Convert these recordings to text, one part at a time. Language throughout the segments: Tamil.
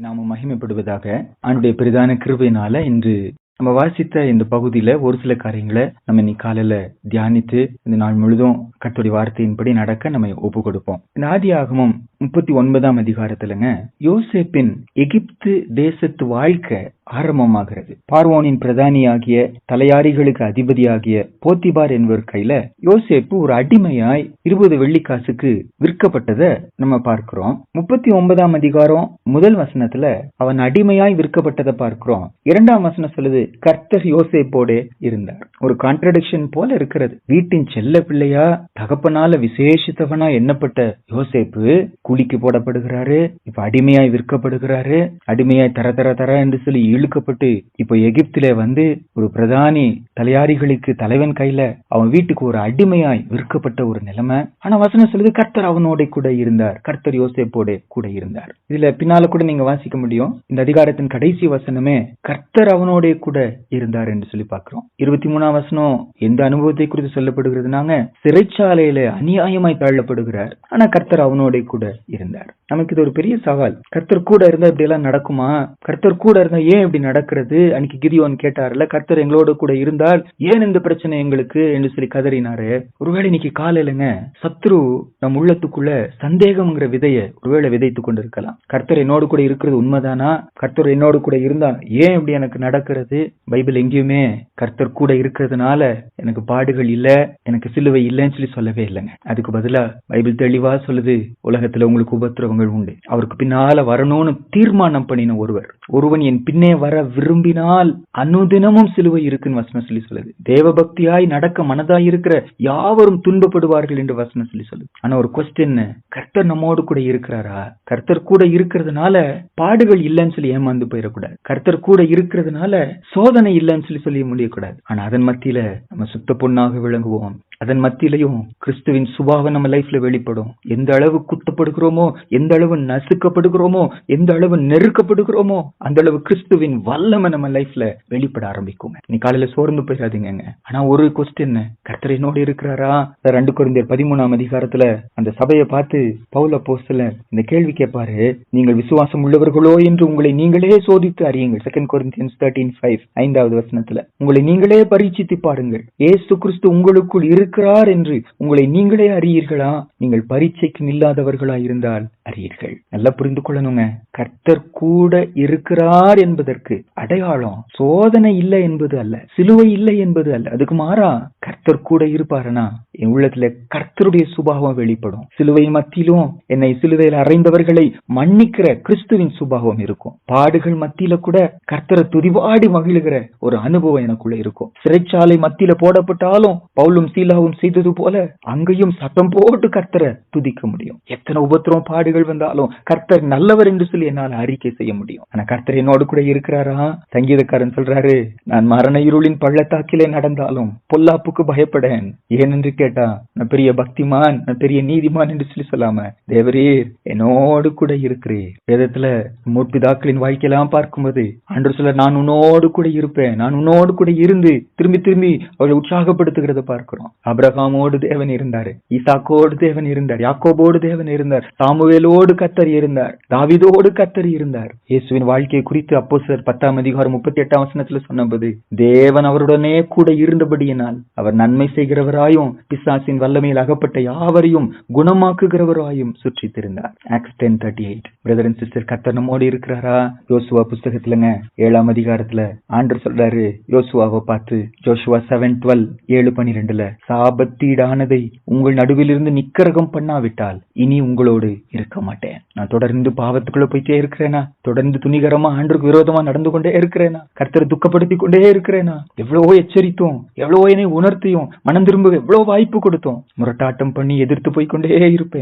நாம மகிமைப்படுவதாக ஆண்டுடைய பிரதான கிருபையினால இன்று நம்ம வாசித்த இந்த பகுதியில ஒரு சில காரியங்களை நம்ம இன்னைக்கு காலையில தியானித்து இந்த நாள் முழுதும் கர்த்தருடைய வார்த்தையின்படி நடக்க நம்ம ஒப்பு கொடுப்போம். இந்த ஆதி ஆகமம் முப்பத்தி ஒன்பதாம் அதிகாரத்துலங்க யோசேப்பின் எகிப்து தேசத்து வாழ்க்கை ஆரம்பமாகிறது. பார்வோனின் பிரதானியாகிய தலையாரிகளுக்கு அதிபதியாகிய போத்திபார் என்பவர் கையில யோசேப்பு ஒரு அடிமையாய் இருபது வெள்ளிக்காசுக்கு விற்கப்பட்டதை நம்ம பார்க்கிறோம். முப்பத்தி ஒன்பதாம் அதிகாரம் முதல் வசனத்துல அவன் அடிமையாய் விற்கப்பட்டதை பார்க்கிறோம். இரண்டாம் வசனம் சொல்லுது கர்த்தர் யோசேப்போட இருந்தார். ஒரு கான்ட்ரடிக்ஷன் போல இருக்கிறது. வீட்டின் செல்ல பிள்ளையா தகப்பனால விசேஷித்தவனா எண்ணப்பட்ட யோசேப்பு கூலிக்கு போடப்படுகிறாரு இப்ப அடிமையாய் விற்கப்படுகிறாரு அடிமையாய் தர தர தர என்று சொல்லி இழுக்கப்பட்டு இப்ப எகிப்தில வந்து ஒரு பிரதானி தலையாரிகளுக்கு தலைவன் கையில அவன் வீட்டுக்கு ஒரு அடிமையாய் விற்கப்பட்ட ஒரு நிலைமை. ஆனா வசனம் சொல்லுது கர்த்தர் அவனோட கூட இருந்தார். கர்த்தர் யோசேப்போட கூட இருந்தார். இதுல பின்னால கூட நீங்க வாசிக்க முடியும். இந்த அதிகாரத்தின் கடைசி வசனமே கர்த்தர் அவனோட கூட இருந்தார் என்று சொல்லி பார்க்கிறோம். இருபத்தி மூணாம் வசனம் எந்த அனுபவத்தை குறித்து சொல்லப்படுகிறதுனாங்க? சிறைச்சாலையில அநியாயமாய் தள்ளப்படுகிறார் ஆனா கர்த்தர் அவனோட கூட இருந்தார். நமக்கு இது ஒரு பெரிய சவால். கர்த்தர் கூட இருந்தா இப்படி எல்லாம் நடக்குமா? கர்த்தர் கூட இருந்தா ஏன் இப்படி நடக்கிறது? அன்னைக்கு கிதியோன் கேட்டார்ல கர்த்தர் எங்களோட கூட இருந்தால் ஏன் இந்த பிரச்சனை எங்களுக்கு? என்று சொல்லி கதறினாரு. ஒருவேளை இன்னைக்கு காலையிலங்க சத்ரு நம் உள்ளத்துக்குள்ள சந்தேகம்ங்கிற விதைய ஒருவேளை விதைத்து கொண்டு இருக்கலாம் கர்த்தர் என்னோடு கூட இருக்கிறது உண்மைதானா? கர்த்தர் என்னோடு கூட இருந்தா ஏன் இப்படி எனக்கு நடக்கிறது? பைபிள் எங்கேயுமே கர்த்தர் கூட இருக்கிறதுனால எனக்கு பாடுகள் இல்ல எனக்கு சிலுவை இல்லைன்னு சொல்லி சொல்லவே இல்லைங்க. அதுக்கு பதிலா பைபிள் தெளிவா சொல்லுது உலகத்துல உங்களுக்கு உபத்திரவங்கள் உண்டு. அவருக்கு பின்னால வரணும்னு தீர்மானம் பண்ணின ஒருவர். ஒருவன் என் பின்னே வர விரும்பினால் அனுதினமும் சிலுவை இருக்குன்னு வசனம் சொல்லி சொல்லுது. தேவபக்தியாய் நடக்க மனதாய் இருக்கிற யாவரும் துன்பப்படுவார்கள் என்று வசனம் சொல்லி சொல்லுது. ஆனா ஒரு கொஸ்டின் கர்த்தர் நம்மோடு கூட இருக்கிறாரா? கர்த்தர் கூட இருக்கிறதுனால பாடுகள் இல்லைன்னு சொல்லி ஏமாந்து போயிடக்கூடாது. கர்த்தர் கூட இருக்கிறதுனால சோதனை இல்லைன்னு சொல்லி சொல்லி முடியக்கூடாது. ஆனா அதன் மத்தியில நம்ம சுத்த பொண்ணாக விளங்குவோம். அதன் மத்தியிலையும் கிறிஸ்துவின் சுபாவம் நம்ம லைஃப்ல வெளிப்படும். எந்த அளவு குத்தப்படுகிறோமோ எந்த அளவு நசுக்கப்படுகிறோமோ எந்த அளவு நெருக்கப்படுகிறோமோ அந்த அளவு கிறிஸ்துவின் வல்லமை நம்ம லைஃப்ல வெளிப்பட ஆரம்பிக்குங்க. நீ காலையில சோர்ந்து போயிடாதீங்க ஆனா ஒரு கொஸ்டின் கர்த்தர் என்னோடு இருக்கிறாரா? ரெண்டு குறைந்தர் பதிமூணாம் அதிகாரத்துல அந்த சபையை பார்த்து பவுல போஸ்டல இந்த கேள்வி கேட்பாரு. நீங்கள் விசுவாசம் உள்ளவர்களோ என்று உங்களை நீங்களே சோதித்து அறியுங்கள். செகண்ட் கொரிந்தியன்ஸ் தேர்ட்டின் ஃபைவ் ஐந்தாவது வசனத்துல. உங்களை நீங்களே பரீட்சித்து பாருங்கள். ஏசு கிறிஸ்து உங்களுக்குள் இரு இருக்கிறார் என்று உங்களை நீங்களே அறியீர்களா? நீங்கள் பரீட்சைக்கு நில்லாதவர்களா இருந்தால் அறியீர்கள். நல்லா புரிந்து கொள்ளணுங்க. கர்த்தர் கூட இருக்கிறார் என்பதற்கு அடையாளம் சோதனை இல்லை என்பது அல்ல சிலுவை இல்லை என்பது அல்ல. அதுக்கு மாறா கர்த்தர் கூட இருப்பாருனா என் உள்ளத்துல கர்த்தருடைய சுபாவம் வெளிப்படும். சிலுவை மத்தியிலும் என்னை சிலுவையில் அறைந்தவர்களை மன்னிக்கிற கிறிஸ்துவின் சுபாவம் இருக்கும். பாடுகள் மத்தியில கூட கர்த்தரை துதிவாடி மகிழுகிற ஒரு அனுபவம் எனக்குள்ள இருக்கும். சிறைச்சாலை மத்தியில போடப்பட்டாலும் பவுலும் சீலாவும் செய்தது போல அங்கேயும் சத்தம் போட்டு கர்த்தரை துதிக்க முடியும். எத்தனை உபத்திரம் பாடுகள் துன்பங்கள் வந்தாலும் கர்த்தர் நல்லவர் என்று சொல்லி என்னால் அறிக்கை செய்ய முடியும். ஆனா கர்த்தர் என்னோடு கூட இருக்கிறாரா? சங்கீதக்காரன் சொல்றாரு நான் மரண இருளின் பள்ளத்தாக்கிலே நடந்தாலும் பொல்லாப்புக்கு பயப்படேன். ஏனென்று கேட்டா நான் பெரிய பக்திமான் நான் பெரிய நீதிமான் என்று சொல்லி சொல்லாம தேவரீர் என்னோடு கூட இருக்கிறேன் வேதத்துல முற்பிதாக்களின் வாழ்க்கையெல்லாம் பார்க்கும்போது அன்று சொல்ல நான் உன்னோடு கூட இருப்பேன் நான் உன்னோடு கூட இருந்து திரும்பி திரும்பி அவளை உற்சாகப்படுத்துகிறத பார்க்கிறோம். அப்ரஹாமோடு தேவன் இருந்தாரு ஈசாக்கோடு தேவன் இருந்தார் யாக்கோபோடு தேவன் இருந்தார் சாமுவேலோடு கத்தர் இருந்தார். தாவிதோடு கத்தர் இருந்தார். இயேசுவின் வாழ்க்கையை குறித்து அப்போ சார் பத்தாம் அதிகாரம் முப்பத்தி எட்டாம் வசனத்துல சொன்னபோது தேவன் அவருடனே கூட இருந்தபடியினால் அவர் நன்மை செய்கிறவராயும் பிசாசின் வல்லமையில் அகப்பட்ட யாவரையும் குணமாக்குகிறவராயும் சுற்றி திருந்தார் Acts ten thirty eight brother and sister கத்தர் நம்மோடு இருக்கிறாரா? யோசுவா புஸ்தகத்துலங்க ஏழாம் அதிகாரத்துல ஆண்டர் சொல்றாரு யோசுவாவை பார்த்து ஜோஷுவா செவன் டுவெல் ஏழு பனிரெண்டுல சாபத்தீடானதை உங்கள் நடுவிலிருந்து நிக்கரகம் பண்ணாவிட்டால் இனி உங்களோடு இருக்க மாட்டேன். நான் தொடர்ந்து பாவத்துக்குள்ள போயிட்டே இருக்கிறேனா? தொடர்ந்து துணிகரமா ஆண்டுக்கு விரோதமா நடந்து கொண்டே இருக்கிறேனா? கர்த்தரை துக்கப்படுத்தி கொண்டே இருக்கிறேனா? எவ்வளவோ எச்சரித்தோம் எவ்வளவோ என்னை உணர்த்தியும் மனம் திரும்ப எவ்வளவு வாய்ப்பு கொடுத்தோம் முரட்டாட்டம் பண்ணி எதிர்த்து போய் கொண்டே இருப்பேன்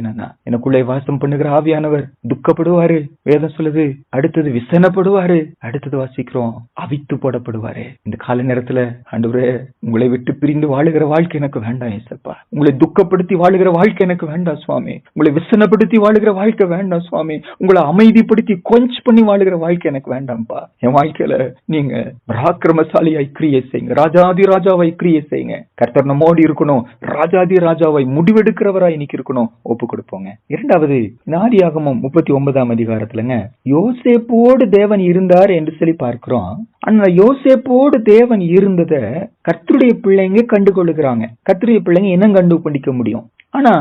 எனக்குள்ளே வாசம் பண்ணுகிற ஆவியானவர் துக்கப்படுவாரு. வேதம் சொல்லுது அடுத்தது விசனப்படுவாரு. அடுத்தது வாசிக்கிறோம் அவித்து போடப்படுவாரு. இந்த கால நேரத்துல ஆண்டவரே உங்களை விட்டு பிரிந்து வாழுகிற வாழ்க்கை எனக்கு வேண்டாம் ஏசப்பா. உங்களை துக்கப்படுத்தி வாழுகிற வாழ்க்கை எனக்கு வேண்டாம் சுவாமி. உங்களை விசனப்படுத்தி வாழுகிற வாழ்க்கை வேண்டாம் சுவாமி. உங்களை அமைதிப்படுத்தி கொஞ்சம் பண்ணி வாழுகிற வாழ்க்கை எனக்கு வேண்டாம்ப்பா. என் வாழ்க்கையில நீங்க பராக்கிரமசாலியாய் கிரியை செய்யுங்க. ராஜாதி ராஜாவை கிரியை செய்யுங்க. கர்த்தர் நம்மோடு இருக்கணும். ராஜாதி ராஜாவை முடிவெடுக்கிறவராய் இன்னைக்கு இருக்கணும். ஒப்பு கொடுப்போங்க. இரண்டாவது நாதியாகமம் முப்பத்தி ஒன்பதாம் அதிகாரத்துலங்க யோசேப்போடு தேவன் இருந்தார் என்று சொல்லி பார்க்கிறோம். அந்த யோசேப்போடு தேவன் இருந்தத கர்த்தருடைய பிள்ளைங்க கண்டுகொள்ளுகிறாங்க. கர்த்தருடைய பிள்ளைங்க என்ன கண்டு பண்ணிக்க முடியும்? ஆனா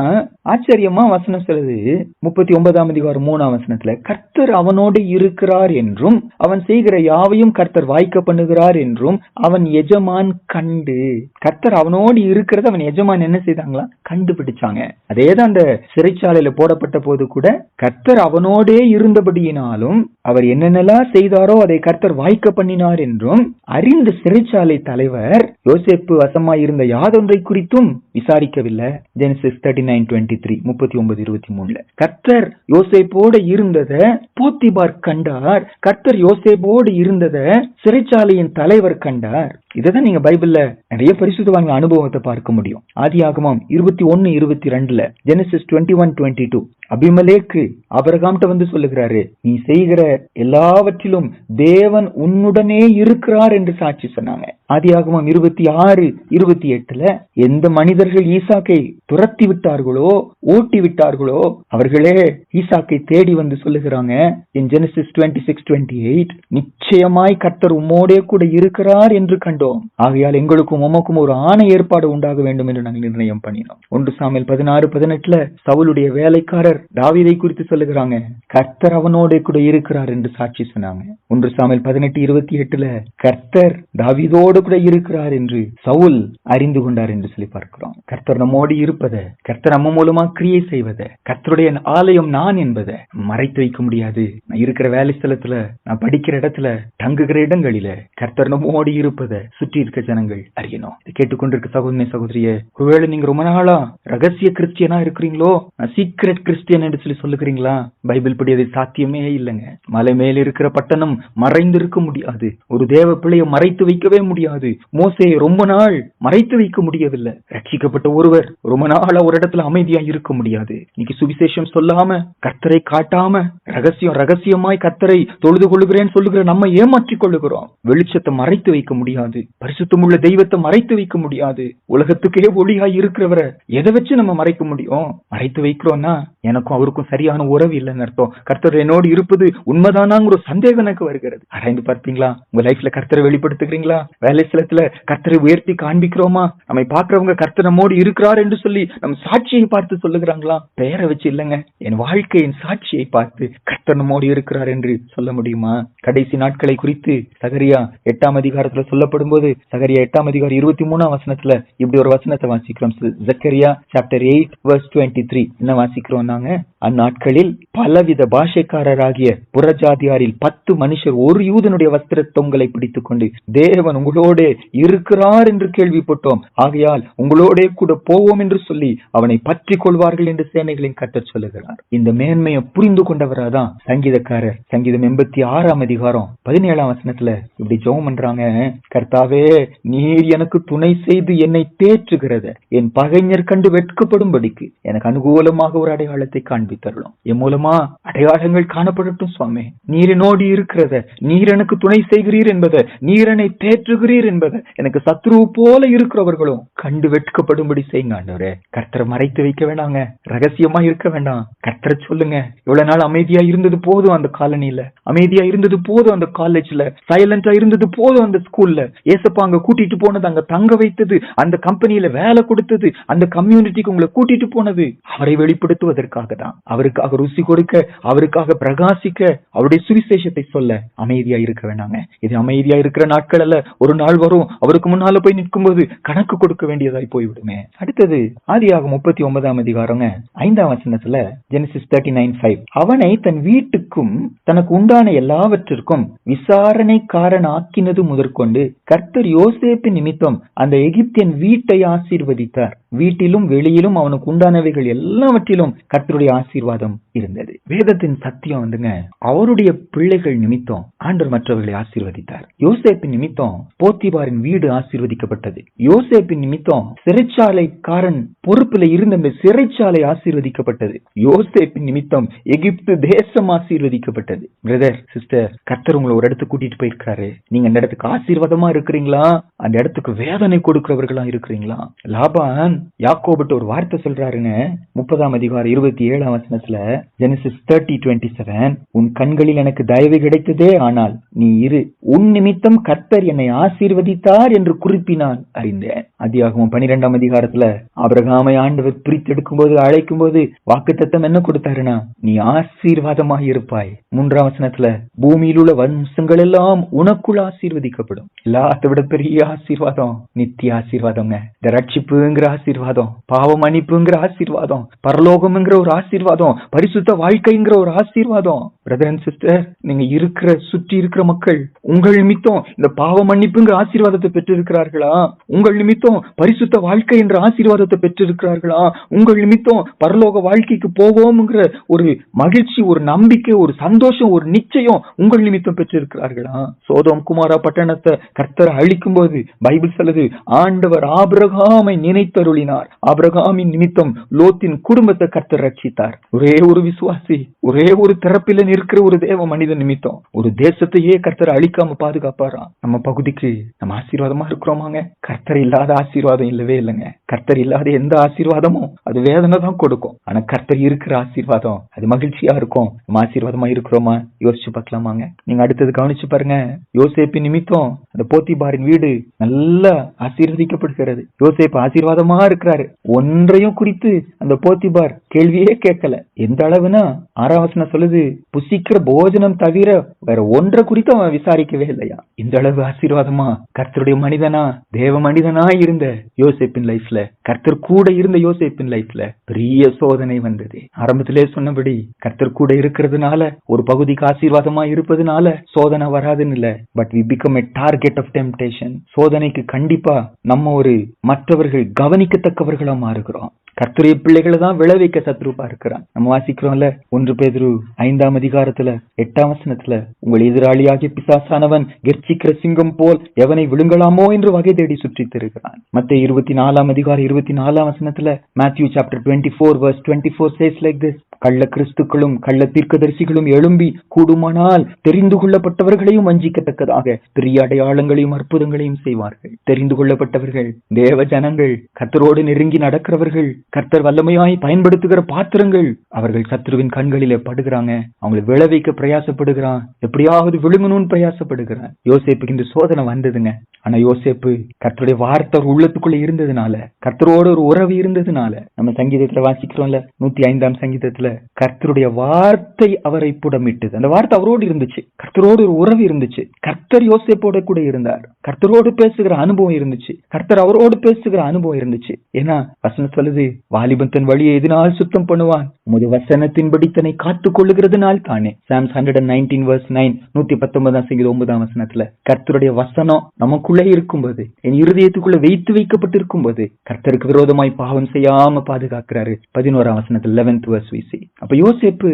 ஆச்சரியமா வசனம் சொல்லுது. முப்பத்தி ஒன்பதாம் அதிகாரம் மூணாம் வசனத்துல கர்த்தர் அவனோடு இருக்கிறார் என்றும் அவன் செய்கிற யாவையும் கர்த்தர் வாய்க்க பண்ணுகிறார் என்றும் அவன் எஜமான் கண்டு. கர்த்தர் அவனோடு இருக்கிறத அவன் எஜமான் என்ன செய்தாங்களா? கண்டுபிடிச்சாங்க. அதேதான் அந்த சிறைச்சாலையில போடப்பட்ட போது கூட கர்த்தர் அவனோடே இருந்தபடியினாலும் அவர் என்னென்னலாம் செய்தாரோ அதை கர்த்தர் வாய்க்க பண்ணினார் என்றும் அறிந்த சிறைச்சாலை தலைவர் யோசேப்பு வசமாய் இருந்த யாதொன்றை குறித்தும் விசாரிக்கவில்லை. Genesis thirty nine twenty three முப்பத்தி ஒன்பது இருபத்தி மூணுல கர்த்தர் யோசேப்போடு இருந்ததை போத்திபார் கண்டார். கர்த்தர் யோசேப்போடு இருந்ததை சிறைச்சாலையின் தலைவர் கண்டார். இதைதான் நீங்க பைபிள்ல நிறைய பரிசுத்தவாங்க அனுபவத்தை பார்க்க முடியும். ஆதியாகமம் இருபத்தி ஒன்னு இருபத்தி ரெண்டுல Genesis twenty one twenty two. அபிமலேக்கு அபரகாம்கிட்ட வந்து சொல்லுகிறாரு நீ செய்கிற எல்லாவற்றிலும் தேவன் உன்னுடனே இருக்கிறார் என்று சாட்சி சொன்னாங்க. ஆதியாகமம் இருபத்தி ஆறு இருபத்தி எட்டுல எந்த மனிதர்கள் ஈசாக்கை துரத்தி விட்டார்களோ ஓட்டி விட்டார்களோ அவர்களே ஈசாக்கை தேடி வந்து சொல்லுகிறாங்க. In Genesis twenty six twenty eight நிச்சயமாய் கர்த்தர் உம்மோடே கூட இருக்கிறார் என்று கண்டோம். ஆகையால் எங்களுக்கும் உமக்கும் ஒரு ஆணை ஏற்பாடு உண்டாக வேண்டும் என்று நாங்கள் நிர்ணயம் பண்ணினோம். ஒன்று சாமியல் பதினாறு பதினெட்டுல சவுளுடைய வேலைக்காரர் தாவிதை குறித்து சொல்லுகிறாங்க. கர்த்தர் அவனோட கூட இருக்கிறார் என்று சாட்சி சொன்னாங்க. ஒன்று சாமியல் பதினெட்டு இருபத்தி எட்டுல கர்த்தர் தாவிதோடு நம்மோடு கூட இருக்கிறார் என்று சவுல் அறிந்து கொண்டார் என்று சொல்லி பார்க்கிறோம். கர்த்தர் நம்மோடு இருப்பதை கர்த்தர் நம்ம மூலமா கிரியை செய்வதை கர்த்தருடைய ஆலயம் நான் என்பதை மறைத்து வைக்க முடியாது. நான் இருக்கிற வேலை ஸ்தலத்துல நான் படிக்கிற இடத்துல தங்குகிற இடங்களில கர்த்தர் நம்மோடு இருப்பதை சுற்றி இருக்க ஜனங்கள் அறியணும். இதை கேட்டுக்கொண்டிருக்க சகோதரி சகோதரிய ஒருவேளை நீங்க ரொம்ப நாளா ரகசிய கிறிஸ்டியனா இருக்கிறீங்களோ? சீக்ரெட் கிறிஸ்டியன் என்று சொல்லி சொல்லுகிறீங்களா? பைபிள் படி அது சாத்தியமே இல்லைங்க. மலை மேல இருக்கிற பட்டணம் மறைந்திருக்க முடியாது. ஒரு தேவ பிள்ளையை மறைத்து வைக்கவே முடியாது. முடியாது. மோசே ரொம்ப நாள் மறைத்து வைக்க முடியவில்லை. ரட்சிக்கப்பட்ட ஒருவர் ரொம்ப நாளா ஒரு இடத்துல அமைதியா இருக்க முடியாது. இன்னைக்கு சுவிசேஷம் சொல்லாம கர்த்தரை காட்டாம ரகசியம் ரகசியமாய் கர்த்தரை தொழுது கொள்ளுகிறேன் சொல்லுகிற நம்ம ஏமாற்றிக் கொள்ளுகிறோம். வெளிச்சத்தை மறைத்து வைக்க முடியாது. பரிசுத்தம் உள்ள தெய்வத்தை மறைத்து வைக்க முடியாது. உலகத்துக்கே ஒளியாய் இருக்கிறவரை எதை வச்சு நம்ம மறைக்க முடியும்? மறைத்து வைக்கிறோம்னா எனக்கும் அவருக்கும் சரியான உறவு இல்லைன்னு அர்த்தம். கர்த்தர் என்னோடு இருப்பது உண்மைதானாங்கிற சந்தேகம் எனக்கு வருகிறது. அடைந்து பார்த்தீங்களா உங்க லைஃப்ல கர்த்தரை வெளிப்படுத்துகிறீங்களா? வேலை ஸ்தலத்துல கர்த்தரை உயர்த்தி காண்பிக்கிறோமா? நம்மை பார்க்கிறவங்க கர்த்தர் நம்மோடு இருக்கிறார் என்று சொல்லி நம் சாட்சியை பார்த்து சொல்லுகிறாங்களா? பெயரை வச்சு இல்லைங்க. என் வாழ்க்கையின் சாட்சியை பார்த்து கர்த்தர் நம்மோடு இருக்கிறார் என்று சொல்ல முடியுமா? கடைசி நாட்களை குறித்து சகரியா எட்டாம் அதிகாரத்துல சொல்லப்படும் போது சகரியா எட்டாம் அதிகாரம் இருபத்தி மூணாம் வசனத்துல இப்படி ஒரு வசனத்தை வாசிக்கிறோம். Zechariah chapter eight verse twenty three என்ன வாசிக்கிறோம் நாங்க? அந்நாட்களில் பலவித பாஷைக்காரராகிய புறஜாதியாரில் பத்து மனுஷர் ஒரு யூதனுடைய வஸ்திர தொங்கலை பிடித்துக் கொண்டு தேவன் உங்களோட இருக்கிறார் என்று கேள்விப்பட்டோம். ஆகையால் உங்களோட கூட போவோம் என்று சொல்லி அவனை பற்றி கொள்வார்கள் என்று சேனைகளின் கட்ட சொல்லுகிறார். இந்த மேன்மையை புரிந்து கொண்டவராதான் சங்கீதக்காரர் சங்கீதம் எண்பத்தி ஆறாம் அதிகாரம் பதினேழாம் வசனத்துல இப்படி ஜெபம் பண்றாங்க. கர்த்தாவே நீர் எனக்கு துணை செய்து என்னை தேற்றுகிறத. என் பகைஞர் கண்டு வெட்கப்படும்படிக்கு எனக்கு அனுகூலமாக ஒரு அடையாளத்தை காண்பித்தரலாம் என் மூலமா அடையாளங்கள் காணப்படட்டும் சுவாமி. நீர் என்னோடு இருக்கிறத. நீர் எனக்கு துணை செய்கிறீர் என்பதை. நீரனை தேற்றுகிற தேற்றுகிறீர் என்பதை எனக்கு சத்ரு போல இருக்கிறவர்களும் கண்டு வெட்கப்படும்படி செய்யுங்க ஆண்டவரே. கர்த்தரை மறைத்து வைக்க வேண்டாங்க ரகசியமா இருக்க வேண்டாம். கர்த்தரை சொல்லுங்க. இவ்வளவு நாள் அமைதியா இருந்தது போதும் அந்த காலனில அமைதியா இருந்தது போதும் அந்த காலேஜ்ல. சைலண்டா இருந்தது போதும் அந்த ஸ்கூல்ல ஏசப்பா அங்க கூட்டிட்டு போனது அங்க தங்க வைத்தது அந்த கம்பெனியில வேலை கொடுத்தது அந்த கம்யூனிட்டிக்கு உங்களை கூட்டிட்டு போனது. அவரை வெளிப்படுத்துவதற்காக தான். அவருக்காக ருசி கொடுக்க அவருக்காக பிரகாசிக்க அவருடைய சுவிசேஷத்தை சொல்ல அமைதியா இருக்க வேண்டாங்க இது அமைதியா இருக்கிற நாட்கள் அல்ல. ஒரு நாள் வரும் அவருக்கு முன்னால போய் நிற்கும்போது கணக்கு கொடுக்க வேண்டியதாய் போய்விடுமே. அடுத்தது ஆதியாக முப்பத்தி ஒன்பதாம் அதிகாரங்க ஐந்தாம் வசனத்துல ஜெனசிஸ் தேர்ட்டி நைன் ஃபைவ். அவனை தன் வீட்டுக்கும் தனக்கு உண்டான எல்லாவற்றிற்கும் விசாரணைக்காரன் ஆக்கினது முதற்கொண்டு கர்த்தர் யோசேப்பு நிமித்தம் அந்த எகிப்தியன் வீட்டை ஆசீர்வதித்தார். வீட்டிலும் வெளியிலும் அவனுக்கு உண்டானவைகள் எல்லாவற்றிலும் கர்த்தருடைய ஆசீர்வாதம் இருந்தது. வேதத்தின் சத்தியம் வந்துங்க அவருடைய பிள்ளைகள் நிமித்தம் ஆண்டவர் மற்றவர்களை ஆசீர்வதித்தார். யோசேப்பின் நிமித்தம் போத்திபாரின் வீடு ஆசீர்வதிக்கப்பட்டது. யோசேப்பின் நிமித்தம் சிறைச்சாலைக்காரன் பொறுப்பில் இருந்த அந்த சிறைச்சாலை ஆசீர்வதிக்கப்பட்டது. யோசேப்பின் நிமித்தம் எகிப்து தேசம் ஆசீர்வதிக்கப்பட்டது. பிரதர் சிஸ்டர் கர்த்தர் உங்களை ஒரு இடத்துக்கு கூட்டிட்டு போயிருக்காரு. நீங்க அந்த இடத்துக்கு ஆசீர்வாதமா இருக்கிறீங்களா? அந்த இடத்துக்கு வேதனை கொடுக்கிறவர்களா இருக்கிறீங்களா? லாபான் யாக்கோபுட்டு ஒரு வார்த்தை சொல்றாருன்னு முப்பதாம் அதிகாரம் இருபத்தி ஏழாம் வசனத்துல ஜெனசிஸ் தேர்ட்டி டுவெண்ட்டி செவன் உன் கண்களில் எனக்கு தயவு கிடைத்ததே ஆனால் நீ இரு. உன் நிமித்தம் கர்த்தர் என்னை ஆசீர்வதித்தார் என்று குறிப்பினால் அறிந்தேன். அதிகாகவும் பனிரெண்டாம் அதிகாரத்துல அபிரகாமை ஆண்டவர் பிரித்தெடுக்கும் போது அழைக்கும் போது வாக்குத்தத்தம் என்ன கொடுத்தாருன்னா நீ ஆசீர்வாதமாக இருப்பாய். மூன்றாம் வசனத்துல பூமியில் உள்ள வம்சங்கள் எல்லாம் உனக்குள் ஆசீர்வதிக்கப்படும். எல்லாத்த விட பெரிய ஆசீர்வாதம் நித்திய ஆசீர்வாதம் இந்த ரட்சிப்புங்கிற ஆசீர்வாதம் ஆசீர்வாதம் பாவ மன்னிப்புங்கிற ஆசீர்வாதம் பரலோகம்ங்கிற ஒரு ஆசீர்வாதம் பரிசுத்த வாழ்க்கைங்கிற ஒரு ஆசீர்வாதம். பிரதர் அண்ட் சிஸ்டர் நீங்க இருக்கிற சுற்றி இருக்கிற மக்கள் உங்கள் நிமித்தம் இந்த பாவ மன்னிப்புங்கிற ஆசீர்வாதத்தை பெற்றிருக்கிறார்களா? உங்கள் நிமித்தம் பரிசுத்த வாழ்க்கை என்ற ஆசீர்வாதத்தை பெற்றிருக்கிறார்களா? உங்கள் நிமித்தம் பரலோக வாழ்க்கைக்கு போவோம்ங்கிற ஒரு மகிழ்ச்சி ஒரு நம்பிக்கை ஒரு சந்தோஷம் ஒரு நிச்சயம் உங்கள் நிமித்தம் பெற்றிருக்கிறார்களா? சோதம் குமாரா பட்டணத்தை கர்த்தரை அழிக்கும் போது பைபிள் சொல்லுது ஆண்டவர் ஆபிரகாமை நினைத்தருள் அருளினார் ஆபிரகாமின் நிமித்தம் லோத்தின் குடும்பத்தை கர்த்தர் ரட்சித்தார். ஒரே ஒரு விசுவாசி ஒரே ஒரு திறப்பில நிற்கிற ஒரு தேவ மனித நிமித்தம் ஒரு தேசத்தையே கர்த்தர் அழிக்காம பாதுகாப்பாராம். நம்ம பகுதிக்கு நம்ம ஆசீர்வாதமா இருக்கிறோமாங்க? கர்த்தர் இல்லாத ஆசீர்வாதம் இல்லவே இல்லைங்க. கர்த்தர் இல்லாத எந்த ஆசீர்வாதமும் அது வேதனை தான் கொடுக்கும். ஆனா கர்த்தர் இருக்கிற ஆசீர்வாதம் அது மகிழ்ச்சியா இருக்கும். நம்ம ஆசீர்வாதமா இருக்கிறோமா? யோசிச்சு பார்க்கலாமாங்க. நீங்க அடுத்தது கவனிச்சு பாருங்க. யோசேப்பின் நிமித்தம் அந்த போத்திபாரின் வீடு நல்லா ஆசீர்வதிக்கப்படுகிறது. யோசேப் ஆசீர்வாதமா இருக்கிறாரு. ஒன்றையும் குறித்து அந்த போத்திபார் கேள்வியே கேட்கல. எந்த அளவுனா ஆறாம் சொல்லுது புசிக்கிற போஜனம் தவிர வேற ஒன்றை குறித்து அவன் விசாரிக்கவே இல்லையா? இந்த அளவு ஆசீர்வாதமா கர்த்தருடைய மனிதனா தேவ மனிதனா இருந்த யோசேப்பின் லைஃப்ல கர்த்தர் கூட இருந்த யோசிப்பின் லைஃப்ல பெரிய சோதனை வந்தது. ஆரம்பத்திலே சொன்னபடி கர்த்தர் கூட இருக்கிறதுனால ஒரு பகுதிக்கு ஆசீர்வாதமா இருப்பதுனால சோதனை வராதுன்னு இல்ல. But we become a target of temptation சோதனைக்கு கண்டிப்பா நம்ம ஒரு மற்றவர்கள் கவனிக்கத்தக்கவர்களா மாறுகிறோம். கர்த்தருடைய பிள்ளைகளை தான் விளைவிக்க சத்ருப்பா இருக்கிறான் நம்ம வாசிக்கிறோம்ல ஒன்று பேதரு ஐந்தாம் அதிகாரத்துல எட்டாம் வசனத்துல உங்கள் எதிராளியாகிய பிசாசானவன் கெர்ச்சிக்கிற சிங்கம் போல் எவனை விழுங்கலாமோ என்று வகை தேடி சுற்றித் திருகிறான். மத்த இருபத்தி நாலாம் அதிகாரம் இருபத்தி நாலாம் வசனத்துல Matthew chapter twenty four verse twenty four says like this கள்ள கிறிஸ்துக்களும் கள்ள தீர்க்கதரிசிகளும் எழும்பி கூடுமானால் தெரிந்து கொள்ளப்பட்டவர்களையும் வஞ்சிக்கத்தக்கதாக பெரிய அடையாளங்களையும் அற்புதங்களையும் செய்வார்கள். தெரிந்து கொள்ளப்பட்டவர்கள் தேவ ஜனங்கள் கர்த்தரோடு நெருங்கி நடக்கிறவர்கள் கர்த்தர் வல்லமையாய் பயன்படுத்துகிற பாத்திரங்கள். அவர்கள் சத்ருவின் கண்களிலே படுகிறாங்க. அவங்களை விளைவிக்க பிரயாசப்படுகிறான். எப்படியாவது விழுங்கணும்னு பிரயாசப்படுகிறான். யோசேப்புக்கு இந்த சோதனை வந்ததுங்க. ஆனா யோசேப்பு கர்த்தருடைய வார்த்தை உள்ளத்துக்குள்ள இருந்ததுனால கர்த்தரோட ஒரு உறவு இருந்ததுனால நம்ம சங்கீதத்துல வாசிக்கிறோம்ல நூத்தி ஐந்தாம் சங்கீதத்துல கர்த்தருடைய வார்த்தை அவரை புடமிட்டது. அந்த வார்த்தை அவரோடு இருந்துச்சு. கர்த்தரோடு ஒரு உறவு இருந்துச்சு. கர்த்தர் யோசேப்போட கூட இருந்தார். கர்த்தரோடு பேசுகிற அனுபவம் இருந்துச்சு. கர்த்தர் அவரோடு பேசுகிற அனுபவம் இருந்துச்சு. ஏன்னா வசனம் சொல்லுது வாலிபன் தன் வழியை எதனால் சுத்தம் பண்ணுவான். உமது வசனத்தின்படி தன்னை காத்துக் கொள்ளுகிறதுனால் தானே. Psalms hundred and nineteen verse nine நூத்தி பத்தொன்பதாம் சங்கீதம் ஒன்பதாம் வசனத்துல கர்த்தருடைய வசனம் நமக்குள்ளே இருக்கும்போது என் இருதயத்துக்குள்ள வைத்து வைக்கப்பட்டிருக்கும் போது கர்த்தருக்கு விரோதமாய் பாவம் செய்யாம பாதுகாக்கிறாரு. பதினோராம் வசனத்துல லெவன்த் வர்ஸ் விசி அப்ப யோசிப்பு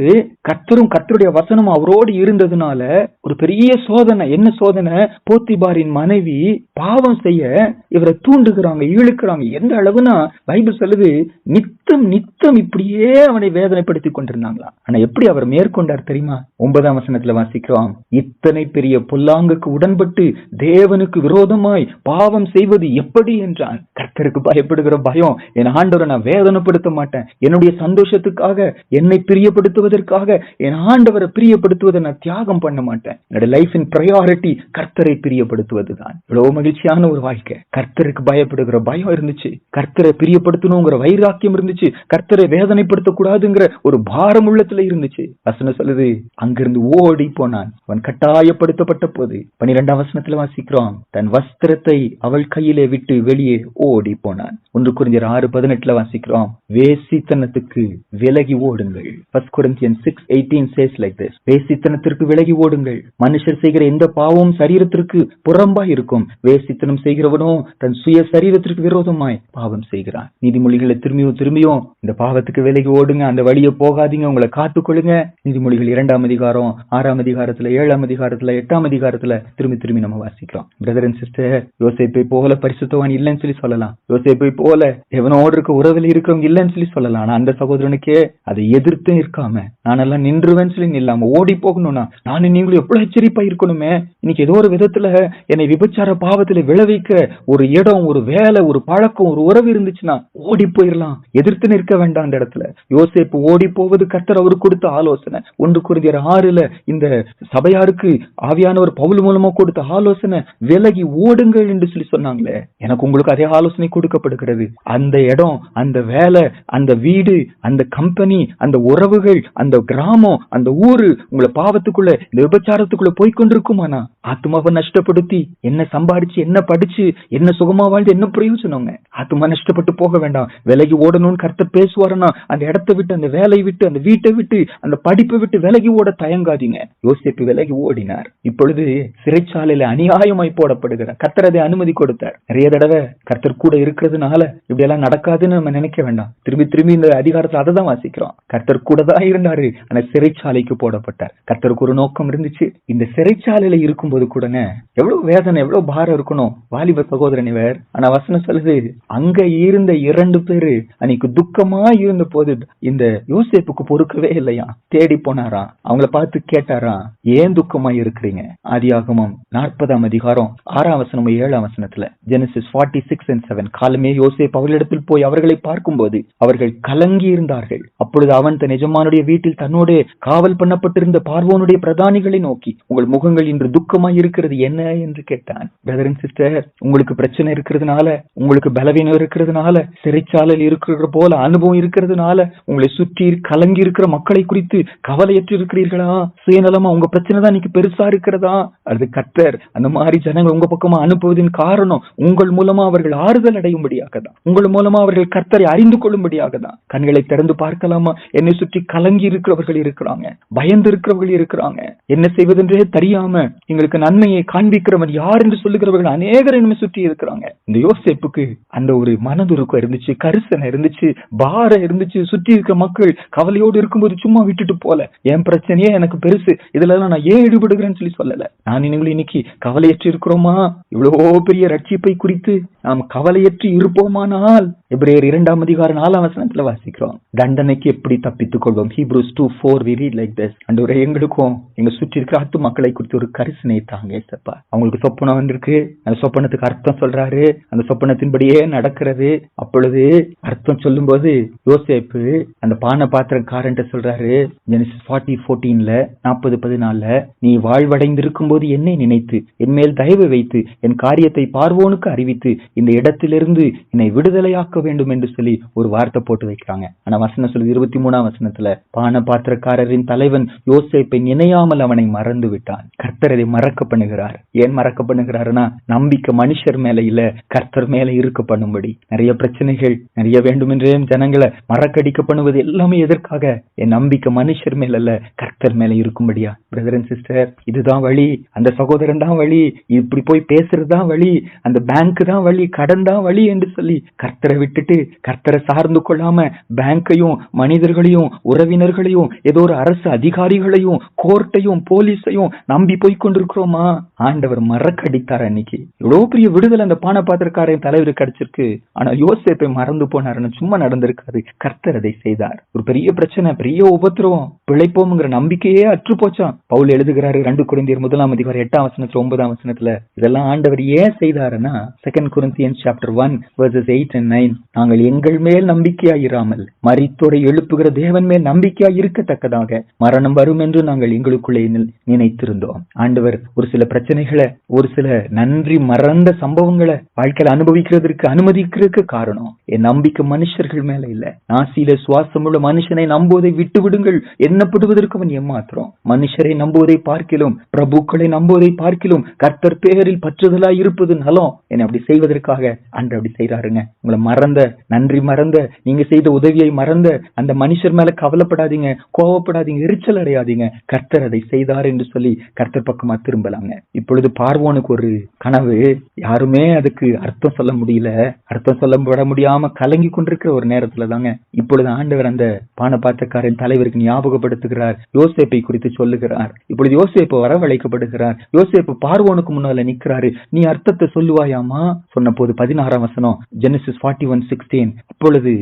கர்த்தரும் கர்த்தருடைய வசனம் அவரோடு இருந்ததுனால ஒரு பெரிய சோதனை என்ன சோதனை? போத்திபாரின் மனைவி பாவம் செய்ய இவரை தூண்டுகிறாங்க இழுக்கிறாங்க. எந்த அளவுனா பைபிள் சொல்லுது நித்தம் நித்தம் இப்படியே அவனை வேதனைப்படுத்திக் கொண்டிருந்தாங்களாம் ஆனா எப்படி அவர் மேற்கொண்டார் தெரியுமா? ஒன்பதாம் வசனத்துல வாசிக்கிறோம். இத்தனை பெரிய பொல்லாங்குக்கு உடன்பட்டு தேவனுக்கு விரோதமாய் பாவம் செய்வது எப்படி என்றான். கர்த்தருக்கு பயப்படுகிற பயம். என் ஆண்டவரை நான் வேதனைப்படுத்த மாட்டேன். என்னுடைய சந்தோஷத்துக்காக என்னை பிரியப்படுத்துவதற்காக என் ஆண்டவரை பிரியப்படுத்துவதை நான் தியாகம் பண்ண மாட்டேன். என்னோட லைஃபின் ப்ரையாரிட்டி கர்த்தரை பிரியப்படுத்துவதுதான். இவ்வளவு மகிழ்ச்சியான ஒரு வாழ்க்கை. கர்த்தருக்கு பயப்படுகிற பயம் இருந்துச்சு. கர்த்தரை பிரியப்படுத்தணுங்கிற வை வைராக்கியம் இருந்துச்சு. கர்த்தரை வேதனைப்படுத்த கூடாதுங்கிற ஒரு பாரம் உள்ளத்துல இருந்துச்சு. வசனம் சொல்லுது அங்கிருந்து ஓடி போனான். அவன் கட்டாயப்படுத்தப்பட்ட போது பனிரெண்டாம் வசனத்துல வாசிக்கிறோம். தன் வஸ்திரத்தை அவள் கையிலே விட்டு வெளியே ஓடி போனான். ஒன்று குறிஞ்சர் ஆறு பதினெட்டுல வாசிக்கிறோம். வேசித்தனத்துக்கு விலகி ஓடுங்கள். First Corinthians six eighteen says like this வேசித்தனத்திற்கு விலகி ஓடுங்கள். மனுஷர் செய்கிற எந்த பாவமும் சரீரத்திற்கு புறம்பாய் இருக்கும். வேசித்தனம் செய்கிறவனோ தன் சுய சரீரத்திற்கு விரோதமாய் பாவம் செய்கிறான். நீதிமொழிகளை திரும்பியும் திரும்பியும் இந்த பாவத்துக்கு விலகி ஓடுங்க அந்த வழியை போகாதீங்க உங்களை காத்துக்கொள்ளுங்க. நீதிமொழிகள் இரண்டாம் அதிகாரம் ஆறாம் அதிகாரத்துல ஏழாம் அதிகாரத்துல எட்டாம் அதிகாரத்துல திரும்பி திரும்பி நம்ம வாசிக்கிறோம். பிரதர் அண்ட் சிஸ்டர் யோசிப்பை போல பரிசுத்தவான் இல்லைன்னு சொல்லி சொல்லலாம். யோசிப்பை போல எவனோடு இருக்க உறவில் இருக்கிறவங்க இல்லைன்னு சொல்லி சொல்லலாம். ஆனா அந்த சகோதரனுக்கே அதை எதிர்த்து நிற்காம நானெல்லாம் நின்றுவேன்னு சொல்லி நில்லாம ஓடி போகணும்னா நானும் நீங்களும் எவ்வளவு எச்சரிப்பா இருக்கணுமே? இன்னைக்கு ஏதோ ஒரு விதத்துல என்னை விபச்சார பாவத்துல விளைவிக்க ஒரு இடம் ஒரு வேலை ஒரு பழக்கம் ஒரு உறவு இருந்துச்சுன்னா ஓடி போயிடலாம் எதிர்த்து நிற்க வேண்டாம் அந்த இடத்துல. யோசேப்பு ஓடி போவது கர்த்தர் அவருக்கு கொடுத்த ஆலோசனை. ஒன்று குறிஞ்சியர் ஆறுல இந்த சபையாருக்கு ஆவியானவர் பவுல் மூலமா கொடுத்த ஆலோசனை விலகி ஓடுங்கள் என்று சொல்லி சொன்னாங்களே. எனக்கு உங்களுக்கு அதே ஆலோசனை கொடுக்கப்படுகிறது. அந்த இடம் அந்த வேலை அந்த வீடு அந்த கம்பெனி அந்த உறவுகள் அந்த கிராமம் அந்த ஊரு உங்களை பாவத்துக்குள்ள இந்த விபச்சாரத்துக்குள்ள போய் கொண்டிருக்குமானா ஆத்மாவை நஷ்டப்படுத்தி என்ன சம்பாதிச்சு என்ன படிச்சு என்ன சுகமா வாழ்ந்து என்ன பிரயோஜனங்க? ஆத்மா நஷ்டப்பட்டு போக வேண்டாம். விலை விலகி ஓடணும்னு கர்த்தர் பேசுவாருன்னா அந்த இடத்தை விட்டு அந்த வேலையை விட்டு அந்த வீட்டை விட்டு அந்த படிப்பை விட்டு விலகி ஓட தயங்காதீங்க. யோசிப்பு விலகி ஓடினார். இப்பொழுது சிறைச்சாலையில அநியாயமாய் போடப்படுகிறார். கர்த்தர் அதை அனுமதி கொடுத்தார். நிறைய தடவை கர்த்தர் கூட இருக்கிறதுனால இப்படி எல்லாம் நடக்காதுன்னு நம்ம நினைக்க வேண்டாம். திரும்பி திரும்பி இந்த அதிகாரத்தை அதை தான் வாசிக்கிறோம். கர்த்தர் கூட தான் இருந்தாரு ஆனா சிறைச்சாலைக்கு போடப்பட்டார். கர்த்தருக்கு ஒரு நோக்கம் இருந்துச்சு. இந்த சிறைச்சாலையில இருக்கும்போது கூடங்க எவ்வளவு வேதனை எவ்வளவு பாரம் இருக்கணும். வாலிப சகோதரன் இவர். ஆனா வசனம் சொல்லுது அங்க இருந்த இரண்டு பேரு அன்னைக்கு துக்கமா இருந்த போது இந்த யோசேப்புக்கு பொறுக்கவே இல்லையா? தேடி போனாரா? அவங்கள பார்த்து கேட்டாரா? ஏன் துக்கமா இருக்கிறீங்க ஆதியாகமம் நாற்பதாம் அதிகாரம் ஆறாம் வசனம் ஏழாம் வசனத்துல Genesis forty six and seven காலமே யோசேப் அவர்களிடத்தில் போய் அவர்களை பார்க்கும்போது அவர்கள் கலங்கி இருந்தார்கள் அப்பொழுது அவன் தன் எஜமானுடைய வீட்டில் தன்னோட காவல் பண்ணப்பட்டிருந்த பார்வோனுடைய பிரதானிகளை நோக்கி உங்கள் முகங்கள் இன்று துக்கமாய் இருக்கிறது என்ன? என்று கேட்டான். பிரதர் சிஸ்டர் உங்களுக்கு பிரச்சனை இருக்கிறதுனால உங்களுக்கு பலவீனம் இருக்கிறதுனால சிறைச்சாலையில் இருக்கிற போல அனுபவம் இருக்கிறதுனால உங்களை சுற்றி கலங்கி இருக்கிற மக்களை குறித்து கவலையற்று இருக்கிறீர்களா? சுயநலமா உங்க பிரச்சனை தான் இன்னைக்கு பெருசா இருக்கிறதா? அது கத்தர் அந்த மாதிரி ஜனங்கள் உங்க பக்கமா அனுப்புவதின் காரணம் உங்கள் மூலமா அவர்கள் ஆறுதல் அடையும்படியாக தான். உங்கள் மூலமா அவர்கள் கர்த்தரை அறிந்து கொள்ளும்படியாக தான். கண்களை திறந்து பார்க்கலாமா? என்னை சுற்றி கலங்கி இருக்கிறவர்கள் இருக்கிறாங்க. பயந்து இருக்கிறவர்கள் இருக்கிறாங்க. என்ன செய்வதென்றே தெரியாம எங்களுக்கு நன்மையை காண்பிக்கிறவன் யார் என்று சொல்லுகிறவர்கள் அநேகர் என்னை சுற்றி இருக்கிறாங்க. இந்த யோசிப்புக்கு அந்த ஒரு மனதுருக்கம் இருந்துச்சு கரிசனை இருந்துச்சு பாரம் இருந்துச்சு சுற்றி இருக்க மக்கள் கவலையோடு இருக்கும்போது சும்மா விட்டுட்டு போல. என் பிரச்சனையே எனக்கு பெருசு. இதுல எல்லாம் நான் ஏன் ஈடுபடுகிறேன்னு சொல்லி சொல்லல. நான் நீங்களும் இன்னைக்கு கவலையற்று இருக்கிறோமா? இவ்வளவோ பெரிய ரட்சிப்பை குறித்து நாம் கவலையற்று இருப்போமானால்? எப்ரேயர் இரண்டாம் அதிகாரம் நாலாம் வசனத்துல வாசிக்கிறோம். தண்டனைக்கு எப்படி தப்பித்துக் கொள்வோம் Hebrews two four we read like this and ஒரு எங்களுக்கும் எங்க சுற்றி இருக்கிற அத்து மக்களை குறித்து ஒரு கரிசனை தாங்க சப்பா அவங்களுக்கு சொப்பனம் வந்திருக்கு. அந்த சொப்பனத்துக்கு அர்த்தம் சொல்றாரு. அந்த சொப்பனத்தின்படியே நடக்கிறது. அப்பொழுது அர்த்தம் சொல்லும்போது யோசேப்பு அந்த பானை பாத்திரக்காரன்ட்ட சொல்றாரு. ஜெனிசிஸ் ஃபார்ட்டி ஃபோர்டீன்ல நாற்பது பதினாலுல நீ வாழ்வடைந்திருக்கும் போது என்னை நினைத்து என் மேல் தயவு வைத்து என் காரியத்தை பார்வோனுக்கு அறிவித்து இந்த இடத்திலிருந்து என்னை விடுதலையாக்க வேண்டும் என்று சொல்லி ஒரு வார்த்தை போட்டு வைக்கிறாங்க. ஆனா வசனம் சொல்லுது இருபத்தி மூணாம் வசனத்துல பான பாத்திரக்காரரின் தலைவன் யோசிப்பை நினையாமல் அவனை மறந்து விட்டான். கர்த்தர் அதை மறக்க பண்ணுகிறார் ஏன் மறக்க பண்ணுகிறாருன்னா நம்பிக்கை மனுஷர் மேல இல்ல கர்த்தர் மேல இருக்க பண்ணும்படி. நிறைய பிரச்சனைகள் நிறைய வேண்டும் என்றே ஜனங்களை மறக்கடிக்க பண்ணுவது எல்லாமே எதற்காக? என் நம்பிக்கை மனுஷர் மேல அல்ல கர்த்தர் மேல இருக்கும்படியா? பிரதர் அண்ட் சிஸ்டர் இதுதான் வழி அந்த சகோதரன் தான் வழி இப்படி போய் பேசுறது தான் வழி அந்த பேங்க் தான் வழி கடன் தான் வழி என்று சொல்லி கர்த்தரை விட்டு விட்டுட்டு கர்த்தரை சார்ந்து கொள்ளாம பேங்கையும் மனிதர்களையும் உறவினர்களையும் ஏதோ ஒரு அரசு அதிகாரிகளையும் கோர்ட்டையும் போலீஸையும் நம்பி போய் கொண்டிருக்கிறோமா? ஆண்டவர் மறக்கடித்தார் அன்னைக்கு எவ்வளவு பெரிய விடுதலை அந்த பான பாத்திரக்காரன் தலைவர் கிடைச்சிருக்கு. ஆனா யோசிப்பை மறந்து போனாருன்னு சும்மா நடந்திருக்காரு கர்த்தர் அதை செய்தார். ஒரு பெரிய பிரச்சனை பெரிய உபத்திரவம். பிழைப்போம்ங்கிற நம்பிக்கையே அற்று போச்சான் பவுல் எழுதுகிறாரு ரெண்டு குழந்தையர் முதலாம் அதிகாரம் எட்டாம் வசனத்துல ஒன்பதாம் வசனத்துல இதெல்லாம் ஆண்டவர் ஏன் செய்தாருன்னா second Corinthians chapter one verses eight and nine நாங்கள் எங்கள் மேல் நம்பிக்கையாயிராமல் மரித்தோரை எழுப்புகிற தேவன் மேல் நம்பிக்கையாய் இருக்கத்தக்கதாக மரணம் வரும் என்று நாங்கள் எங்களுக்குள்ளே நினைத்திருந்தோம். ஆண்டவர் ஒரு சில பிரச்சனைகளை ஒரு சில நன்றி மறந்த சம்பவங்களை வாழ்க்கையில அனுபவிக்கிறதற்கு அனுமதிக்கிறதுக்கு காரணம் என் நம்பிக்கை மனுஷர்கள் மேல இல்ல. நாசியில சுவாசமுள்ள மனுஷனை நம்புவதை விட்டு விடுங்கள் எண்ணப்படுவதற்கு அவன் ஏமாத்திரம் மனுஷரை நம்புவதை பார்க்கிலும் பிரபுக்களை நம்புவதை பார்க்கிலும் கர்த்தர் பேரில் பற்றுதலாய் இருப்பது நலம். என்னை அப்படி செய்வதற்காக அன்று அப்படி செய்றாருங்க உங்களை மறந்த நன்றி மறந்த நீங்க செய்த உதவியை மறந்த அந்த மனுஷர் மேல கவலைப்படாதீங்க கோவப்படாதீங்க எரிச்சல் அடையாதீங்க. கர்த்தர் அதை செய்தார் என்று சொல்லி கர்த்தர் பக்கமா திரும்பலாங்க. இப்பொழுது பார்வோனுக்கு ஒரு கனவு. யாருமே அதுக்கு அர்த்தம் சொல்ல முடியல. அர்த்தம் சொல்ல விட முடியாம கலங்கி கொண்டிருக்கிற ஒரு நேரத்துல தாங்க. இப்பொழுது ஆண்டவர் அந்த பானபாத்தக்காரன் தலைவருக்கு ஞாபகப்படுத்துகிறார். யோசேப்பை குறித்து சொல்லுகிறார். இப்பொழுது யோசேப்பு வரவழைக்கப்படுகிறார். யோசேப்பு பார்வோனுக்கு முன்னால நிக்கிறாரு. நீ அர்த்தத்தை சொல்லுவாயாமா சொன்ன போது பதினாறாம் வசனம் ஜெனசிஸ் ஃபார்ட்டி செவன் சிக்ஸ்டீன் அப்பொழுது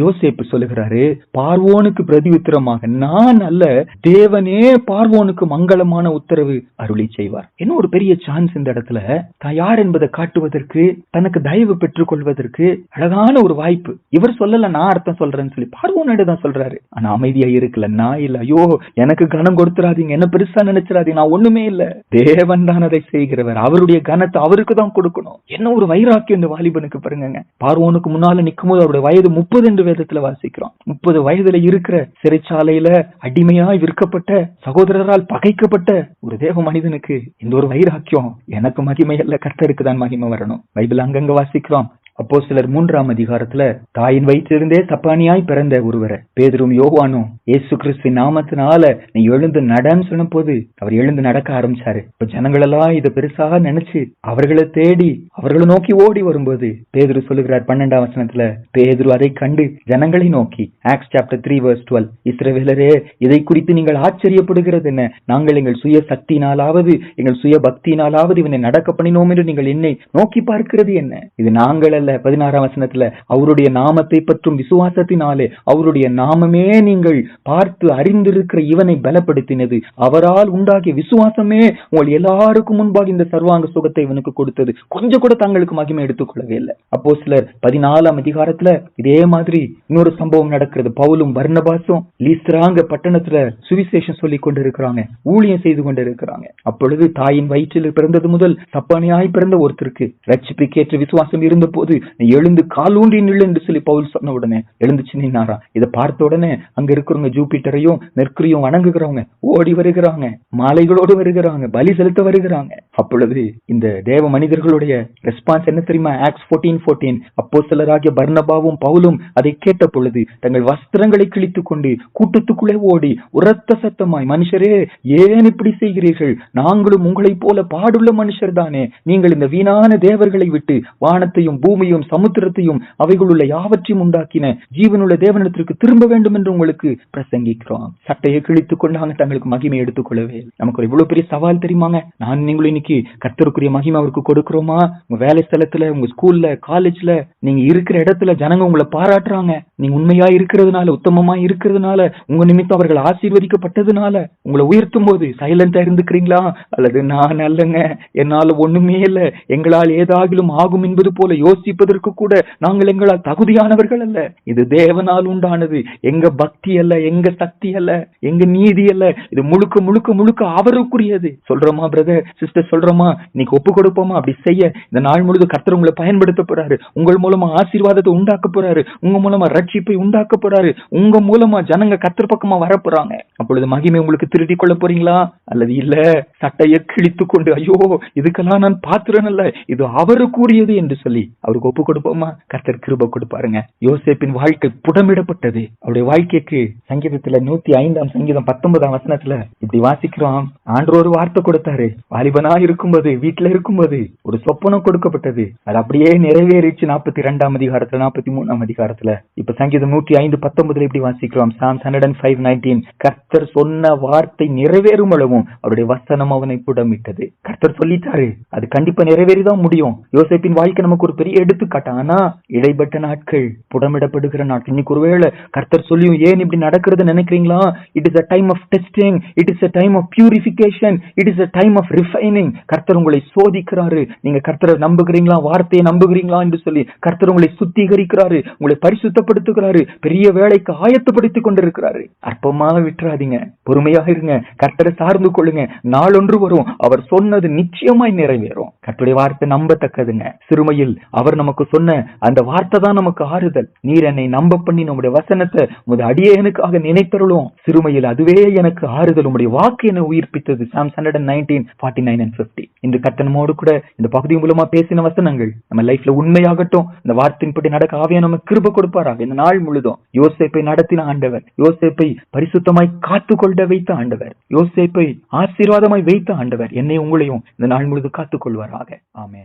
யோசேப்பு சொல்லுகிறாரு பார்வோனுக்கு பிரதி உத்தரமாக நான் அல்ல தேவனே பார்வோனுக்கு மங்களமான உத்தரவு அருளி செய்வார் என்ன ஒரு பெரிய சான்ஸ் இந்த இடத்துல தான் யார் என்பதை காட்டுவதற்கு தனக்கு தயவு பெற்றுக் கொள்வதற்கு அழகான ஒரு வாய்ப்பு இவர் சொல்லல நான் அர்த்தம் சொல்றேன்னு சொல்லி பார்வோனிட தான் சொல்றாரு ஆனா அமைதியா இருக்கல நான் இல்ல ஐயோ எனக்கு கனம் கொடுத்துறாதீங்க என்ன பெருசா நினைச்சிடாதீங்க நான் ஒண்ணுமே இல்ல தேவன் தான் அதை செய்கிறவர் அவருடைய கனத்தை அவருக்கு தான் கொடுக்கணும் என்ன ஒரு வைராக்கியம் இந்த வாலிபனுக்கு பாருங்க பார்வோனுக்கு முன்னால நிக்கும்போது அவருடைய வயது முப்பது என்று வேதத்துல வாசிக்கிறோம். முப்பது வயதுல இருக்கிற சிறைச்சாலையில அடிமையாய் விற்கப்பட்ட சகோதரரால் பகைக்கப்பட்ட ஒரு தேவ மனிதனுக்கு இந்த ஒரு வைராக்கியம் எனக்கு மகிமை அல்ல கர்த்தருக்கு தான் மகிமை வரணும். பைபிள் அங்கங்க வாசிக்கிறோம். அப்போ சிலர் மூன்றாம் அதிகாரத்துல தாயின் வயிற்றிலிருந்தே சப்பானியாய் பிறந்த ஒருவரை பேதரும் யோவானும் ஏசு கிறிஸ்துவின் நாமத்தினால நீ எழுந்து நடன்னு சொன்ன போது அவர் எழுந்து நடக்க ஆரம்பிச்சாரு. இப்ப ஜனங்களெல்லாம் இதை பெருசாக நினைச்சு அவர்களை தேடி அவர்களை நோக்கி ஓடி வரும்போது பேதுரு சொல்லுகிறார் பன்னெண்டாம் வசனத்துல பேதுரு அதை கண்டு ஜனங்களை நோக்கி. Acts chapter three verse twelve இஸ்ரவேலரே இதை குறித்து நீங்கள் ஆச்சரியப்படுகிறது என்ன? நாங்கள் எங்கள் சுய சக்தியினாலாவது எங்கள் சுய பக்தியினாலாவது இவனை நடக்க பண்ணினோம் என்று நீங்கள் என்னை நோக்கி பார்க்கிறது என்ன? இது நாங்கள் அல்ல பதினாறாம் வசனத்துல அவருடைய நாமத்தை பற்றும் விசுவாசத்தினாலே அவருடைய நாமமே நீங்கள் பார்த்து அறிந்திருக்கிற இவனை பலப்படுத்தினது. அவரால் உண்டாகிய விசுவாசமே உங்கள் எல்லாருக்கும் முன்பாக இந்த சர்வாங்க சுகத்தை இவனுக்கு கொடுத்தது. கொஞ்சம் கூட தங்களுக்கு மகிமை எடுத்துக்கொள்ளவே இல்லை. அப்போ சிலர் பதினாலாம் அதிகாரத்துல இதே மாதிரி இன்னொரு சம்பவம் நடக்கிறது. பவுலும் வர்ணபாசும் லீஸ்ராங்க பட்டணத்துல சுவிசேஷம் சொல்லி கொண்டு இருக்கிறாங்க ஊழியம் செய்து கொண்டு இருக்கிறாங்க அப்பொழுது தாயின் வயிற்றில் பிறந்தது முதல் சப்பானியாய் பிறந்த ஒருத்தருக்கு ரட்சிப்புக்கேற்ற விசுவாசம் இருந்த போது நீ எழுந்து காலூண்டி நில்லு என்று சொல்லி பவுல் சொன்ன உடனே எழுந்துச்சு நின்னாரா இதை பார்த்த உடனே அங்க இருக்கிறவங்க ஜூபிட்டரையும் நெற்கரையும் வணங்குகிறவங்க ஓடி வருகிறாங்க மாலைகளோடு வருகிறாங்க பலி செலுத்த வருகிறாங்க. அப்பொழுது இந்த தேவ மனிதர்களுடைய ரெஸ்பான்ஸ் என்ன தெரியுமா? ஆக்ஸ் போர்டீன் போர்டீன் அப்போ சிலராகிய பர்ணபாவும் பவுலும் அதை கேட்ட பொழுது தங்கள் வஸ்திரங்களை கிழித்துக் கொண்டு கூட்டத்துக்குள்ளே ஓடி உரத்த சத்தமாய் மனுஷரே ஏன் இப்படி செய்கிறீர்கள்? நாங்களும் உங்களைப் போல பாடுள்ள மனுஷர் தானே நீங்கள் இந்த வீணான தேவர்களை விட்டு வானத்தையும் பூமி பூமியும் சமுத்திரத்தையும் அவைகளுள்ள யாவற்றையும் உண்டாக்கின ஜீவனுள்ள தேவனிடத்திற்கு திரும்ப வேண்டும் என்று உங்களுக்கு பிரசங்கிக்கிறோம். சட்டையை கிழித்துக் கொண்டாங்க தங்களுக்கு மகிமை எடுத்துக்கொள்ளவே. நமக்கு ஒரு இவ்வளவு பெரிய சவால் தெரியுமாங்க? நான் நீங்களும் இன்னைக்கு கத்தருக்குரிய மகிமை அவருக்கு கொடுக்கிறோமா? உங்க வேலை ஸ்தலத்துல உங்க ஸ்கூல்ல காலேஜ்ல நீங்க இருக்கிற இடத்துல ஜனங்க உங்களை பாராட்டுறாங்க. நீங்க உண்மையா இருக்கிறதுனால உத்தமமா இருக்கிறதுனால உங்க நிமித்தம் அவர்கள் ஆசீர்வதிக்கப்பட்டதுனால உங்களை உயர்த்தும் போது சைலண்டா இருந்துக்கிறீங்களா? அல்லது நான் அல்லங்க என்னால ஒண்ணுமே இல்ல எங்களால் ஏதாகிலும் ஆகும் என்பது போல யோசி யோசிப்பதற்கு கூட நாங்கள் எங்களால் தகுதியானவர்கள் அல்ல. இது தேவனால் உண்டானது. எங்க பக்தி அல்ல எங்க சக்தி அல்ல எங்க நீதி அல்ல. இது முழுக்க முழுக்க முழுக்க அவருக்குரியது. சொல்றோமா பிரதர் சிஸ்டர் சொல்றோமா? இன்னைக்கு ஒப்பு கொடுப்போமா? அப்படி செய்ய. இந்த நாள் முழுது கர்த்தர் உங்களை பயன்படுத்த போறாரு. உங்கள் மூலமா ஆசீர்வாதத்தை உண்டாக்க போறாரு. உங்க மூலமா ரட்சிப்பை உண்டாக்க போறாரு. உங்க மூலமா ஜனங்க கர்த்தர் பக்கமா வர போறாங்க. அப்பொழுது மகிமை உங்களுக்கு திருடி கொள்ள போறீங்களா? அல்லது இல்ல? சட்டையை கிழித்து கொண்டு ஐயோ இதுக்கெல்லாம் நான் பாத்திரன் அல்ல. இது அவருக்குரியது என்று சொல்லி அவருக்கு ஒப்பு கொடுப்போமா கர்த்தர் கிருப கொடுப்பாருங்க. யோசேப்பின் வாழ்க்கை புடமிடப்பட்டது. அவருடைய வாழ்க்கைக்கு சங்கீதத்துல நூத்தி ஐந்தாம் சங்கீதம் பத்தொன்பதாம் வசனத்துல இப்படி வாசிக்கிறோம். ஆண்டு ஒரு வார்த்தை கொடுத்தாரு. வாலிபனா இருக்கும்போது வீட்டுல இருக்கும்போது ஒரு சொப்பனம் கொடுக்கப்பட்டது. அது அப்படியே நிறைவேறிச்சு நாற்பத்தி இரண்டாம் அதிகாரத்துல நாற்பத்தி மூணாம் அதிகாரத்துல. இப்ப சங்கீதம் நூத்தி ஐந்து பத்தொன்பதுல இப்படி வாசிக்கிறோம். Psalm hundred and five nineteen கர்த்தர் சொன்ன வார்த்தை நிறைவேறும் அளவும் அவருடைய வசனம் அவனை புடமிட்டது. கர்த்தர் சொல்லிட்டாரு. அது கண்டிப்பா நிறைவேறிதான் முடியும். யோசேப்பின் வாழ்க்கை நமக்கு ஒரு பெரிய எடுத்துக்காட்டு ஆனா இடைப்பட்ட நாட்கள் புடமிடப்படுகிற நாட்கள். இன்னைக்கு ஒருவேளை கர்த்தர் சொல்லியும் ஏன் இப்படி நடக்கிறது நினைக்கிறீங்களா? It is a time of testing it is a time of purification it is a time of refining கர்த்தர் உங்களை சோதிக்கிறாரு. நீங்க கர்த்தரை நம்புகிறீங்களா? வார்த்தையை நம்புகிறீங்களா என்று சொல்லி கர்த்தர் உங்களை சுத்திகரிக்கிறாரு உங்களை பரிசுத்தப்படுத்துகிறாரு பெரிய வேலைக்கு ஆயத்தப்படுத்திக் கொண்டிருக்கிறாரு. அற்பமாக விட்டுறாதீங்க. பொறுமையாக இருங்க. கர்த்தரை சார்ந்து கொள்ளுங்க. நாளொன்று வரும். அவர் சொன்னது நிச்சயமாய் நிறைவேறும். கர்த்தருடைய வார்த்தை நம்பத்தக்கதுங்க. சிறுமையில் அவர் நமக்கு சொன்ன அந்த வார்த்தை தான் நமக்கு ஆறுதல். நீர் என்னை நம்ப பண்ணி நம்முடைய வசனத்தை உமது அடியேனுக்காக நினைத்தருளும். சிறுமையில் அதுவே எனக்கு ஆறுதல். உம்முடைய வாக்கு என்னை உயிர்ப்பித்தது. Psalm hundred and nineteen forty nine and இந்த கட்டணமோடு கூட இந்த பகுதி மூலமா பேசின வசனங்கள் நம்ம லைஃப்ல உண்மையாகட்டும். இந்த வார்த்தையின்படி நடக்க ஆவியா நம்ம கிருப கொடுப்பாராக. இந்த நாள் முழுதும் யோசேப்பை நடத்தின ஆண்டவர் யோசேப்பை பரிசுத்தமாய் காத்து கொள்ள வைத்த ஆண்டவர் யோசேப்பை ஆசீர்வாதமாய் வைத்த ஆண்டவர் என்னை உங்களையும் இந்த நாள் முழுது காத்துக் கொள்வாராக ஆமே